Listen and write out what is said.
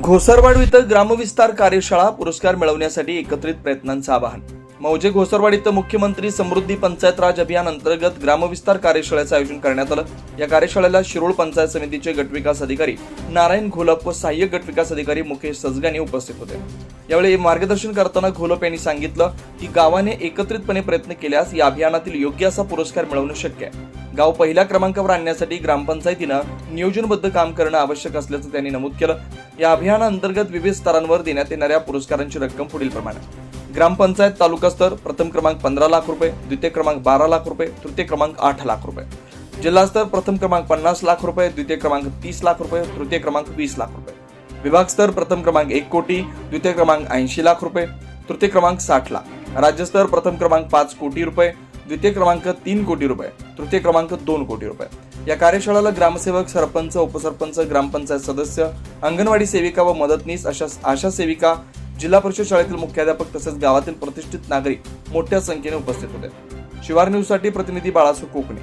घोसरवाड इथं ग्रामविस्तार कार्यशाळा पुरस्कार मिळवण्यासाठी एकत्रित प्रयत्नांचं आवाहन. मौजे घोसरवाड इथं मुख्यमंत्री समृद्धी पंचायत राज अभियान अंतर्गत ग्रामविस्तार कार्यशाळेचं आयोजन करण्यात आलं. या कार्यशाळेला शिरोळ पंचायत समितीचे गटविकास अधिकारी नारायण घोलप व सहाय्यक गटविकास अधिकारी मुकेश सजगानी उपस्थित होते. यावेळी मार्गदर्शन करताना घोलप यांनी सांगितलं की गावाने एकत्रितपणे प्रयत्न केल्यास या अभियानातील योग्य असा पुरस्कार मिळवणं शक्य आहे. गाव पहिल्या क्रमांकावर आणण्यासाठी ग्रामपंचायतीनं नियोजनबद्ध काम करणं आवश्यक असल्याचं त्यांनी नमूद केलं. या अभियानाअंतर्गत विविध स्तरांवर देण्यात येणाऱ्या पुरस्कारांची रक्कम पुढील प्रमाणे. ग्रामपंचायत तालुका स्तर प्रथम क्रमांक पंधरा लाख रुपये द्वितीय क्रमांक बारा लाख रुपये तृतीय क्रमांक आठ लाख रुपये. जिल्हास्तर प्रथम क्रमांक पन्नास लाख रुपये द्वितीय क्रमांक तीस लाख रुपये तृतीय क्रमांक वीस लाख रुपये. विभागस्तर प्रथम क्रमांक एक कोटी द्वितीय क्रमांक ऐंशी लाख रुपये तृतीय क्रमांक साठ लाख. राज्यस्तर प्रथम क्रमांक पाच कोटी रुपये द्वितीय क्रमांक तीन कोटी रुपये तृतीय क्रमांक दोन कोटी रुपये. या कार्यशाळेला ग्रामसेवक सरपंच उपसरपंच ग्रामपंचायत सदस्य अंगणवाडी सेविका व मदतनीस अशा आशा सेविका जिल्हा परिषद शाळेतील मुख्याध्यापक तसेच गावातील प्रतिष्ठित नागरिक मोठ्या संख्येने उपस्थित होते. शिवार न्यूजसाठी प्रतिनिधी बाळासू कोकणे.